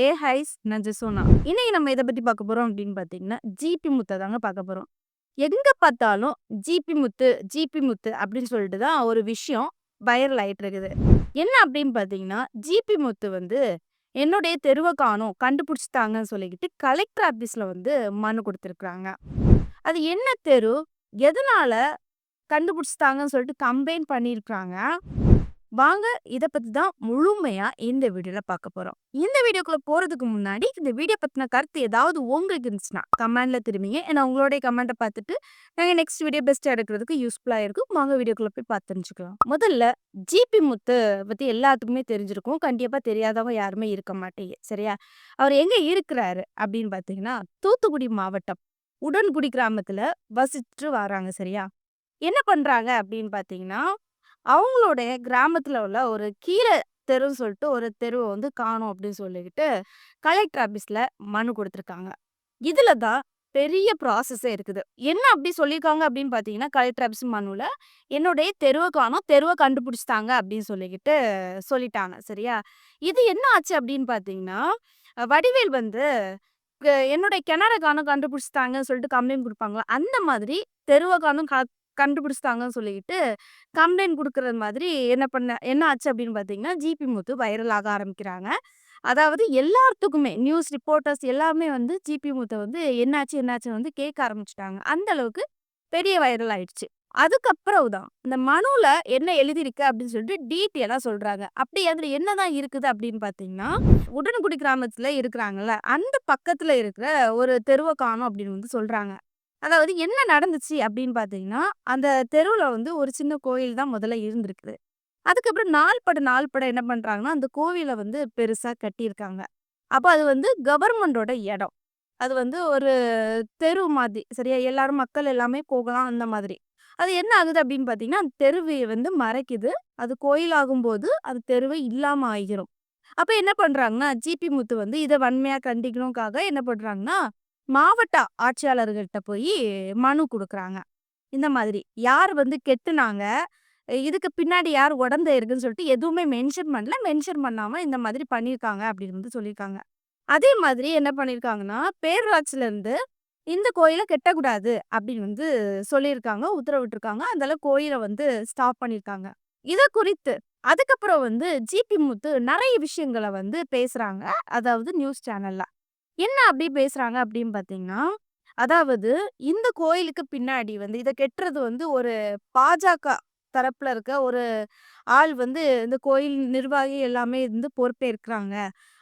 ஏ highs நஜசோனா இன்னைக்கு நம்ம எதை பற்றி பார்க்க போகிறோம் அப்படின்னு பார்த்தீங்கன்னா ஜிபி முத்தை தாங்க பார்க்க போகிறோம் எங்கே பார்த்தாலும் ஜிபி முத்து ஜிபி முத்து அப்படின்னு சொல்லிட்டு தான் ஒரு விஷயம் வைரல் ஆகிட்டு இருக்குது. என்ன அப்படின்னு பார்த்தீங்கன்னா ஜிபி முத்து வந்து என்னுடைய தெருவை காணும் கண்டுபிடிச்சிட்டாங்கன்னு சொல்லிக்கிட்டு கலெக்டர் ஆஃபீஸில் வந்து மனு கொடுத்துருக்குறாங்க. அது என்ன தெரு? எதனால கண்டுபிடிச்சிட்டாங்கன்னு சொல்லிட்டு கம்ப்ளைண்ட் பண்ணியிருக்கிறாங்க? வாங்க இதை பத்தி தான் முழுமையா இந்த வீடியோல பார்க்க போறோம். இந்த வீடியோக்குள்ள போறதுக்கு முன்னாடி இந்த வீடியோ பத்தின கருத்து ஏதாவது உங்களுக்கு இருந்துச்சுன்னா கமெண்ட்ல திரும்பிங்க ஏன்னா உங்களுடைய கமெண்ட்டை பார்த்துட்டு நாங்கள் நெக்ஸ்ட் வீடியோ பெஸ்ட் எடுக்கிறதுக்கு யூஸ்ஃபுல்லாக இருக்கும். வாங்க வீடியோக்குள்ள போய் பார்த்து தெரிஞ்சுக்கலாம். முதல்ல ஜிபி முத்து பத்தி எல்லாத்துக்குமே தெரிஞ்சிருக்கும். கண்டிப்பா தெரியாதவங்க யாருமே இருக்க மாட்டேங்க சரியா? அவர் எங்க இருக்கிறாரு அப்படின்னு பாத்தீங்கன்னா தூத்துக்குடி மாவட்டம் உடன்குடி கிராமத்துல வசிச்சுட்டு வராங்க சரியா? என்ன பண்றாங்க அப்படின்னு பாத்தீங்கன்னா அவங்களுடைய கிராமத்துல உள்ள ஒரு கீரை தெருன்னு சொல்லிட்டு ஒரு தெருவை வந்து காணும் அப்படின்னு சொல்லிக்கிட்டு கலெக்டர் ஆபீஸ்ல மனு கொடுத்துருக்காங்க. இதுல தான் பெரிய ப்ராசஸே இருக்குது. என்ன அப்படி சொல்லியிருக்காங்க அப்படின்னு பார்த்தீங்கன்னா கலெக்டர் ஆஃபீஸ் மனுவில் என்னுடைய தெருவை காணும் தெருவை கண்டுபிடிச்சிட்டாங்க அப்படின்னு சொல்லிக்கிட்டு சொல்லிட்டாங்க சரியா? இது என்ன ஆச்சு அப்படின்னு பார்த்தீங்கன்னா வடிவேல் வந்து என்னுடைய கிணறு காணும் கண்டுபிடிச்சிட்டாங்கன்னு சொல்லிட்டு கம்ப்ளைண்ட் கொடுப்பாங்களா? அந்த மாதிரி தெருவை காணும் கண்டுபிடிச்சிட்டாங்கன்னு சொல்லிக்கிட்டு கம்ப்ளைண்ட் கொடுக்குறது மாதிரி என்ன பண்ண என்ன ஆச்சு அப்படின்னு பார்த்தீங்கன்னா, ஜிபி முத்து வைரல் ஆக ஆரம்பிக்கிறாங்க. அதாவது எல்லாத்துக்குமே நியூஸ் ரிப்போர்ட்டர்ஸ் எல்லாமே வந்து ஜிபி முத்தை வந்து என்னாச்சு, என்னாச்சுன்னு வந்து கேட்க ஆரம்பிச்சிட்டாங்க அந்த அளவுக்கு பெரிய வைரல் ஆயிடுச்சு. அதுக்கப்புறம் தான் இந்த மனுவில் என்ன எழுதியிருக்கு அப்படின்னு சொல்லிட்டு டீட்டெயிலாக சொல்கிறாங்க அப்படி அதுல என்னதான் இருக்குது அப்படின்னு பார்த்தீங்கன்னா, உடன்குடி கிராமத்தில் இருக்கிறாங்கல்ல, அந்த பக்கத்தில் இருக்கிற ஒரு தெருவ காணும் அப்படின்னு வந்து சொல்கிறாங்க அதாவது என்ன நடந்துச்சு அப்படின்னு பார்த்தீங்கன்னா, அந்த தெருவில் வந்து ஒரு சின்ன கோயில் தான் முதல்ல இருந்திருக்குது. அதுக்கப்புறம் நாள்பட நாள்பட என்ன பண்ணுறாங்கன்னா அந்த கோவிலை வந்து பெருசாக கட்டியிருக்காங்க. அப்போ அது வந்து கவர்மெண்டோட இடம். அது வந்து ஒரு தெரு மாதிரி. சரியா? எல்லாரும் மக்கள் எல்லாமே போகலாம் அந்த மாதிரி. அது என்ன ஆகுது அப்படின்னு பார்த்தீங்கன்னா, அந்த தெருவை வந்து மறைக்குது. அது கோயிலாகும்போது அது தெருவே இல்லாமல் ஆகிரும். அப்போ என்ன பண்ணுறாங்கன்னா ஜிபி முத்து வந்து இதை வன்மையாக கண்டிக்கணுக்காக என்ன பண்ணுறாங்கன்னா மாவட்ட ஆட்சியாளர்கள்ட்ட போய் மனு கொடுக்குறாங்க இந்த மாதிரி. யார் வந்து கெட்டுனாங்க? இதுக்கு பின்னாடி யார் உடந்த இருக்குன்னு சொல்லிட்டு எதுவுமே மென்ஷன் பண்ணல. மென்ஷன் பண்ணாம இந்த மாதிரி பண்ணியிருக்காங்க அப்படின்னு வந்து சொல்லியிருக்காங்க. அதே மாதிரி என்ன பண்ணியிருக்காங்கன்னா, பேரூராட்சில இருந்து இந்த கோயில கெட்டக்கூடாது அப்படின்னு வந்து சொல்லியிருக்காங்க. உத்தரவிட்டிருக்காங்க. அதனால கோயில வந்து ஸ்டாப் பண்ணியிருக்காங்க. இத குறித்து அதுக்கப்புறம் வந்து ஜிபி முத்து நிறைய விஷயங்கள வந்து பேசுறாங்க. அதாவது நியூஸ் சேனல்ல. என்ன அப்படி பேசுறாங்க அப்படின்னு பார்த்தீங்கன்னா, அதாவது இந்த கோயிலுக்கு பின்னாடி வந்து இதை கெட்டுறது வந்து ஒரு பாஜக தரப்புல இருக்க ஒரு ஆள் வந்து இந்த கோயில் நிர்வாகி எல்லாமே இருந்து பொறுப்பேற்கிறாங்க.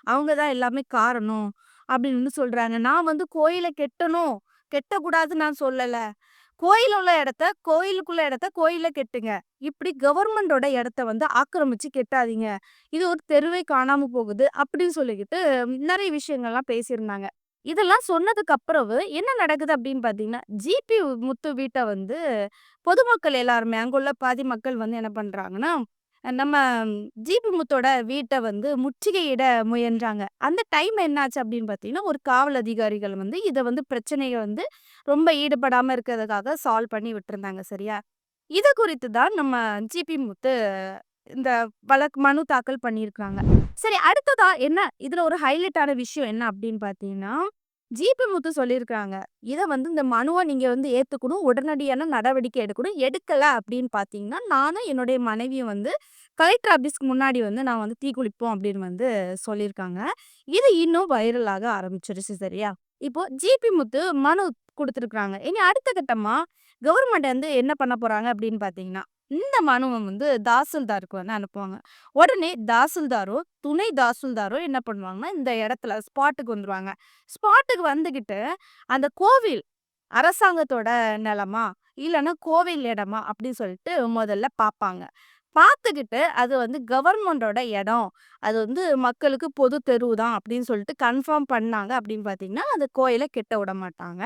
அவங்க தான் எல்லாமே காரணம் அப்படின்னு சொல்கிறாங்க சொல்றாங்க. நான் வந்து கோயிலை கெட்டணும், கெட்டக்கூடாதுன்னு நான் சொல்லலை கோயில் உள்ள இடத்த கோயிலுக்குள்ள இடத்த கோயில்ல கெட்டுங்க. இப்படி கவர்மெண்டோட இடத்த வந்து ஆக்கிரமிச்சு கெட்டாதீங்க. இது ஒரு தெருவை காணாம போகுது அப்படின்னு சொல்லிக்கிட்டு நிறைய விஷயங்கள்லாம் பேசியிருந்தாங்க. இதெல்லாம் சொன்னதுக்கு அப்புறம் என்ன நடக்குது அப்படின்னு பார்த்தீங்கன்னா, ஜிபி முத்து வீட்டை வந்து பொதுமக்கள் எல்லாருமே அங்குள்ள பாதி மக்கள் வந்து என்ன பண்றாங்கன்னா, நம்ம ஜிபி முத்தோட வீட்டை வந்து முற்றுகையிட முயன்றாங்க. அந்த டைம் என்னாச்சு அப்படின்னு பார்த்தீங்கன்னா, ஒரு காவல் அதிகாரிகள் வந்து இதை வந்து பிரச்சனையை வந்து ரொம்ப ஈடுபடாமல் இருக்கிறதுக்காக சால்வ் பண்ணி விட்டுருந்தாங்க. சரியா? இது குறித்து தான் நம்ம ஜிபி முத்து இந்த வழக்கு மனு தாக்கல் பண்ணியிருக்காங்க. சரி அடுத்ததா என்ன இதில் ஒரு ஹைலைட்டான விஷயம் என்ன அப்படின்னு பார்த்தீங்கன்னா, ஜிபி முத்து சொல்லியிருக்காங்க. இதை வந்து இந்த மனுவை நீங்கள் வந்து ஏற்றுக்கணும் உடனடியான நடவடிக்கை எடுக்கணும். எடுக்கலை அப்படின்னு பார்த்தீங்கன்னா, நானும் என்னுடைய மனைவியும் வந்து கலெக்டர் ஆஃபீஸ்க்கு முன்னாடி வந்து நான் வந்து தீக்குளிப்போம் அப்படின்னு வந்து சொல்லியிருக்காங்க. இது இன்னும் வைரலாக ஆரம்பிச்சிருச்சு. சரியா? இப்போ ஜிபி முத்து மனு கொடுத்துருக்குறாங்க இனி அடுத்த கட்டமாக கவர்மெண்ட் வந்து என்ன பண்ண போகிறாங்க அப்படின்னு பார்த்தீங்கன்னா, இந்த மனுவை வந்து தாசில்தாருக்கு வந்து அனுப்புவாங்க. உடனே தாசில்தாரோ, துணை தாசில்தாரோ என்ன பண்ணுவாங்கன்னா, இந்த இடத்துல ஸ்பாட்டுக்கு வந்துடுவாங்க ஸ்பாட்டுக்கு வந்துக்கிட்டு அந்த கோவில் அரசாங்கத்தோட நிலமா? இல்லைன்னா கோவில் இடமா? அப்படின்னு சொல்லிட்டு முதல்ல பார்ப்பாங்க. பார்த்துக்கிட்டு அது வந்து கவர்மெண்டோட இடம். அது வந்து மக்களுக்கு பொது தெருவு தான் அப்படின்னு சொல்லிட்டு கன்ஃபார்ம் பண்ணாங்க அப்படின்னு பார்த்தீங்கன்னா, அந்த கோயிலை கெட்ட விடமாட்டாங்க.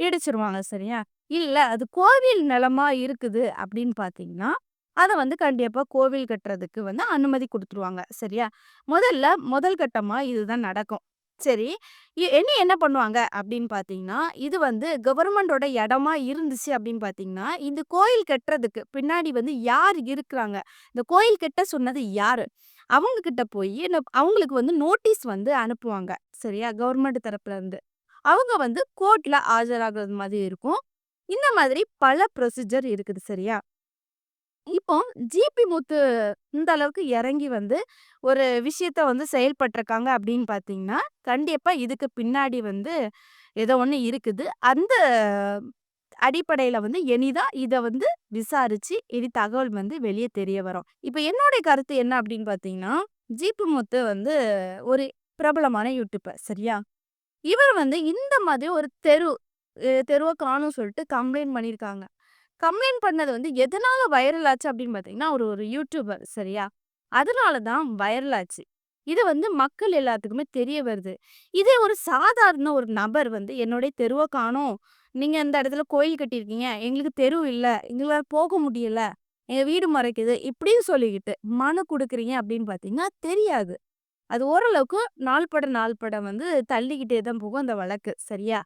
இடிச்சிருவாங்க. சரியா? இல்ல அது கோவில் நிலமா இருக்குது அப்படின்னு பார்த்தீங்கன்னா, அத வந்து கண்டிப்பா கோவில் கட்டுறதுக்கு வந்து அனுமதி கொடுத்துருவாங்க சரியா? முதல்ல முதல் கட்டமா இதுதான் நடக்கும். சரி. இனி என்ன பண்ணுவாங்க அப்படின்னு பார்த்தீங்கன்னா, இது வந்து கவர்மெண்டோட இடமா இருந்துச்சு அப்படின்னு பார்த்தீங்கன்னா, இந்த கோயில் கட்டுறதுக்கு பின்னாடி வந்து யார் இருக்கிறாங்க? இந்த கோயில் கட்ட சொன்னது யாரு? அவங்க கிட்ட போய் அவங்களுக்கு வந்து நோட்டீஸ் வந்து அனுப்புவாங்க சரியா கவர்மெண்ட் தரப்புல இருந்து அவங்க வந்து கோர்ட்ல ஆஜராகிறது மாதிரி இருக்கும் இந்த மாதிரி பல ப்ரொசீஜர் இருக்குது சரியா இப்போ ஜிபி முத்து இந்த அளவுக்கு இறங்கி வந்து ஒரு விஷயத்த வந்து செயல்பட்டிருக்காங்க அப்படின்னு பார்த்தீங்கன்னா கண்டிப்பா இதுக்கு பின்னாடி வந்து ஏதோ ஒன்று இருக்குது அந்த அடிப்படையில வந்து இனிதான் இத வந்து விசாரிச்சு இனி தகவல் வந்து வெளியே தெரிய வரும். இப்ப என்னுடைய கருத்து என்ன அப்படின்னு பார்த்தீங்கன்னா, ஜிபி முத்து வந்து ஒரு பிரபலமான யூடியூபர் சரியா? இவர் வந்து இந்த மாதிரி ஒரு தெரு தெருவ காணும் சொல்லிட்டு கம்ப்ளைண்ட் பண்ணியிருக்காங்க. கம்ப்ளைண்ட் பண்ணது வந்து எதனால வைரல் ஆச்சு அப்படின்னு பார்த்தீங்கன்னா, ஒரு ஒரு யூடியூபர் சரியா? அதனால தான் வைரல் ஆச்சு. இது வந்து மக்கள் எல்லாத்துக்குமே தெரிய வருது. இதே ஒரு சாதாரண ஒரு நபர் வந்து என்னுடைய தெருவ காணும் நீங்க இந்த இடத்துல கோயில் கட்டியிருக்கீங்க. எங்களுக்கு தெரு இல்ல. எங்களால போக முடியல. எங்க வீடு மறைக்குது. இப்படின்னு சொல்லிக்கிட்டு மனு கொடுக்குறீங்க அப்படின்னு பார்த்தீங்கன்னா, தெரியாது. அது ஓரளவுக்கு நாள்பட படம் வந்து தள்ளிக்கிட்டே தான் போகும் அந்த வழக்கு. சரியா?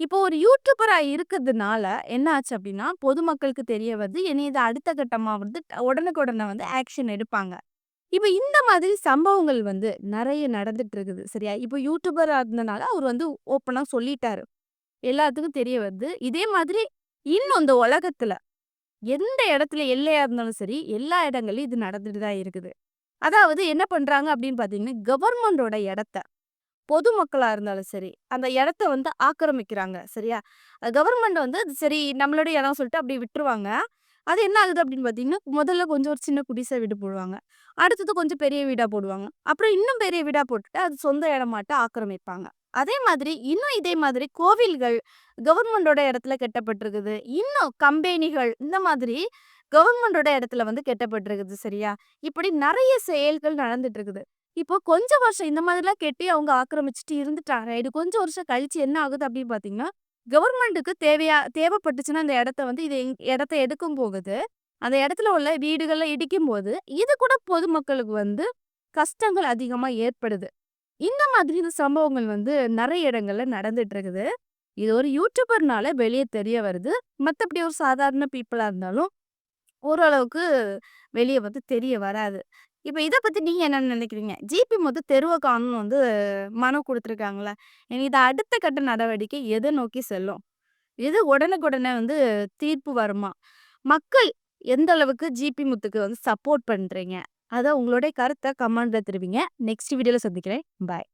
இப்போ ஒரு யூடியூபரா இருக்கிறதுனால என்ன ஆச்சு அப்படின்னா, பொதுமக்களுக்கு தெரிய வருது. இனி இது அடுத்த கட்டமா வந்து உடனுக்குடனே வந்து ஆக்ஷன் எடுப்பாங்க. இப்ப இந்த மாதிரி சம்பவங்கள் வந்து நிறைய நடந்துட்டு இருக்குது. சரியா? இப்போ யூடியூபரா இருந்தனால அவர் வந்து ஓப்பனா சொல்லிட்டாரு. எல்லாத்துக்கும் தெரிய வருது. இதே மாதிரி இன்னும் இந்த உலகத்துல எந்த இடத்துல எல்லையா இருந்தாலும் சரி, எல்லா இடங்கள்லயும் இது நடந்துட்டு தான் இருக்குது. அதாவது என்ன பண்றாங்க அப்படின்னு பார்த்தீங்கன்னா, கவர்மெண்டோட இடத்த பொதுமக்களா இருந்தாலும் சரி, அந்த இடத்த வந்து ஆக்கிரமிக்கிறாங்க. சரியா? கவர்மெண்ட் வந்து அது சரி நம்மளுடைய இடம் சொல்லிட்டு அப்படி விட்டுருவாங்க. அது என்ன ஆகுது அப்படின்னு பார்த்தீங்கன்னா, முதல்ல கொஞ்சம் ஒரு சின்ன குடிசை வீடு போடுவாங்க. அடுத்தது கொஞ்சம் பெரிய வீடா போடுவாங்க. அப்புறம் இன்னும் பெரிய வீடா போட்டுட்டு அது சொந்த இடமாட்ட ஆக்கிரமிப்பாங்க. அதே மாதிரி இன்னும் இதே மாதிரி கோவில்கள் கவர்மெண்டோட இடத்துல கட்டப்பட்டிருக்குது. இன்னும் கம்பெனிகள் இந்த மாதிரி கவர்மெண்டோட இடத்துல வந்து கெட்டப்பட்டிருக்குது சரியா? இப்படி நிறைய செயல்கள் நடந்துட்டு இருக்குது. இப்போ கொஞ்சம் வருஷம் இந்த மாதிரிலாம் கெட்டி அவங்க ஆக்கிரமிச்சுட்டு இருந்துட்டாங்க. இது கொஞ்சம் வருஷம் கழிச்சு என்ன ஆகுது அப்படின்னு பார்த்தீங்கன்னா, கவர்மெண்ட்டுக்கு தேவையா தேவைப்பட்டுச்சுன்னா அந்த இடத்த வந்து இது இடத்த எடுக்கும் போகுது. அந்த இடத்துல உள்ள வீடுகள்ல இடிக்கும் போது இது கூட பொதுமக்களுக்கு வந்து கஷ்டங்கள் அதிகமா ஏற்படுது. இந்த மாதிரி சம்பவங்கள் வந்து நிறைய இடங்கள்ல நடந்துட்டு இருக்குது. இது ஒரு யூடியூபர்னால வெளிய தெரிய வருது. மத்தபடி ஒரு சாதாரண பீப்புளாக இருந்தாலும், ஓரளவுக்கு வெளிய வந்து தெரிய வராது. இப்போ இதை பற்றி நீங்கள் என்ன நினைக்கிறீங்க? ஜிபி முத்து தெருவ காணும்னு வந்து மனு கொடுத்துருக்காங்களே இது அடுத்த கட்ட நடவடிக்கை எதை நோக்கி செல்லும்? இது உடனுக்குடனே வந்து தீர்ப்பு வருமா? மக்கள் எந்த அளவுக்கு ஜிபி முத்துக்கு வந்து சப்போர்ட் பண்ணுறீங்க அதை உங்களுடைய கருத்தை கமெண்ட்ல தெரிவிங்க. நெக்ஸ்ட் வீடியோவில் சந்திக்கிறேன். பாய்.